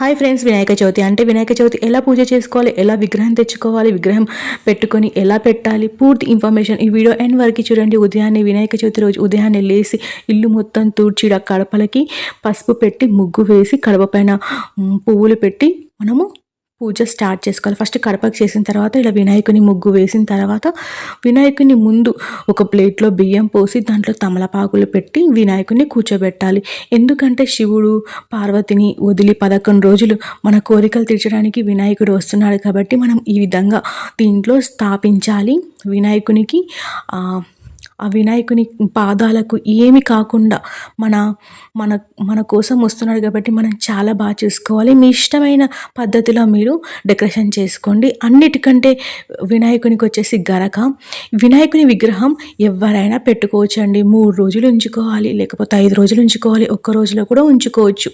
Hi friends Vinayaka Chavithi. అంటే వినాయక చవితి ఎలా పూజ చేసుకోవాలి? ఎలా విగ్రహం తెచ్చుకోవాలి? విగ్రహం పెట్టుకొని ఎలా పెట్టాలి? పూర్తి ఇన్ఫర్మేషన్ ఈ వీడియో ఎండ్ వరకు చూడండి. ఉదయాన్నే వినాయక చవితి రోజు ఉదయాన్నే లేసి ఇల్లు మొత్తం తూడ్చి ఆ కడపలకి పసుపు పెట్టి ముగ్గు వేసి కడప పైన పువ్వులు పెట్టి మనము పూజ స్టార్ట్ చేసుకోవాలి. ఫస్ట్ కడపకి చేసిన తర్వాత ఇలా వినాయకుని ముగ్గు వేసిన తర్వాత వినాయకుని ముందు ఒక ప్లేట్లో బియ్యం పోసి దాంట్లో తమలపాకులు పెట్టి వినాయకుని కూర్చోబెట్టాలి. ఎందుకంటే శివుడు పార్వతిని వదిలి పదకొండు రోజులు మన కోరికలు తీర్చడానికి వినాయకుడు వస్తున్నాడు కాబట్టి మనం ఈ విధంగా దీంట్లో స్థాపించాలి. వినాయకునికి ఆ, వినాయకుని పాదాలకు ఏమి కాకుండా మన మన మన కోసం వస్తున్నాడు కాబట్టి మనం చాలా బాగా చూసుకోవాలి. మీ ఇష్టమైన పద్ధతిలో మీరు డెకరేషన్ చేసుకోండి. అన్నిటికంటే వినాయకునికి వచ్చేసి గరక. వినాయకుని విగ్రహం ఎవరైనా పెట్టుకోవచ్చు అండి మూడు రోజులు ఉంచుకోవాలి లేకపోతే ఐదు రోజులు ఉంచుకోవాలి ఒక్క రోజులో కూడా ఉంచుకోవచ్చు.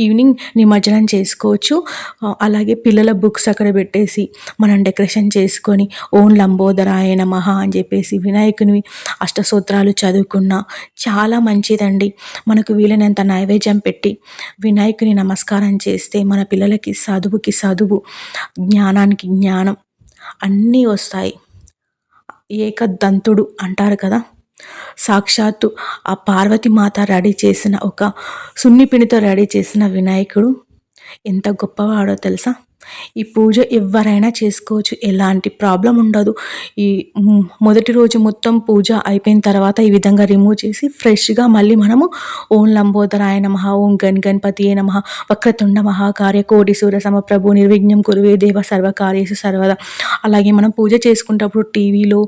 ఈవినింగ్ నిమజ్జనం చేసుకోవచ్చు. అలాగే పిల్లల బుక్స్ అక్కడ పెట్టేసి మనం డెకరేషన్ చేసుకొని ఓన్ లంబోదరాయన మహా అని చెప్పేసి వినాయకుని అష్టసూత్రాలు చదువుకున్న చాలా మంచిదండి. మనకు వీలైనంత నైవేద్యం పెట్టి వినాయకుని నమస్కారం చేస్తే మన పిల్లలకి చదువుకి చదువు జ్ఞానానికి జ్ఞానం అన్నీ వస్తాయి. ఏకదంతుడు అంటారు కదా? సాక్షాత్తు ఆ పార్వతి మాత రెడీ చేసిన ఒక సున్నిపిణితో రెడీ చేసిన వినాయకుడు ఎంత గొప్పవాడో తెలుసా? ఈ పూజ ఎవరైనా చేసుకోవచ్చు. ఎలాంటి ప్రాబ్లం ఉండదు. ఈ మొదటి రోజు మొత్తం పూజ అయిపోయిన తర్వాత ఈ విధంగా రిమూవ్ చేసి ఫ్రెష్గా మళ్ళీ మనము ఓం లంబోదరాయ నమ ఓం గన్ గణపతి నమ వక్రతుండ మహాకార్య కోటి సూర్య సమప్రభు నిర్విఘ్నం కురువే దేవ సర్వకార్యేసు సర్వదా. అలాగే మనం పూజ చేసుకునేటప్పుడు టీవీలో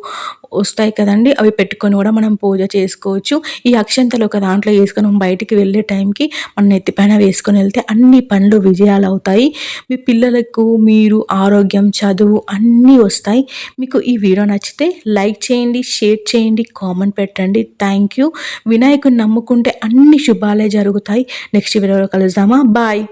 వస్తాయి కదండి అవి పెట్టుకొని కూడా మనం పూజ చేసుకోవచ్చు. ఈ అక్షంతలు ఒక దాంట్లో వేసుకొని బయటికి వెళ్ళే టైంకి మన నెత్తిపైన వేసుకొని వెళ్తే అన్ని పనులు విజయాలు అవుతాయి మీ పిల్లలకు మీరు ఆరోగ్యం చదువు అన్నీ వస్తాయి. మీకు ఈ వీడియో నచ్చితే లైక్ చేయండి షేర్ చేయండి కామెంట్ పెట్టండి. థ్యాంక్ యూ వినాయకుని నమ్ముకుంటే అన్ని శుభాలే జరుగుతాయి. నెక్స్ట్ వీడియోలో కలుద్దామా? బాయ్.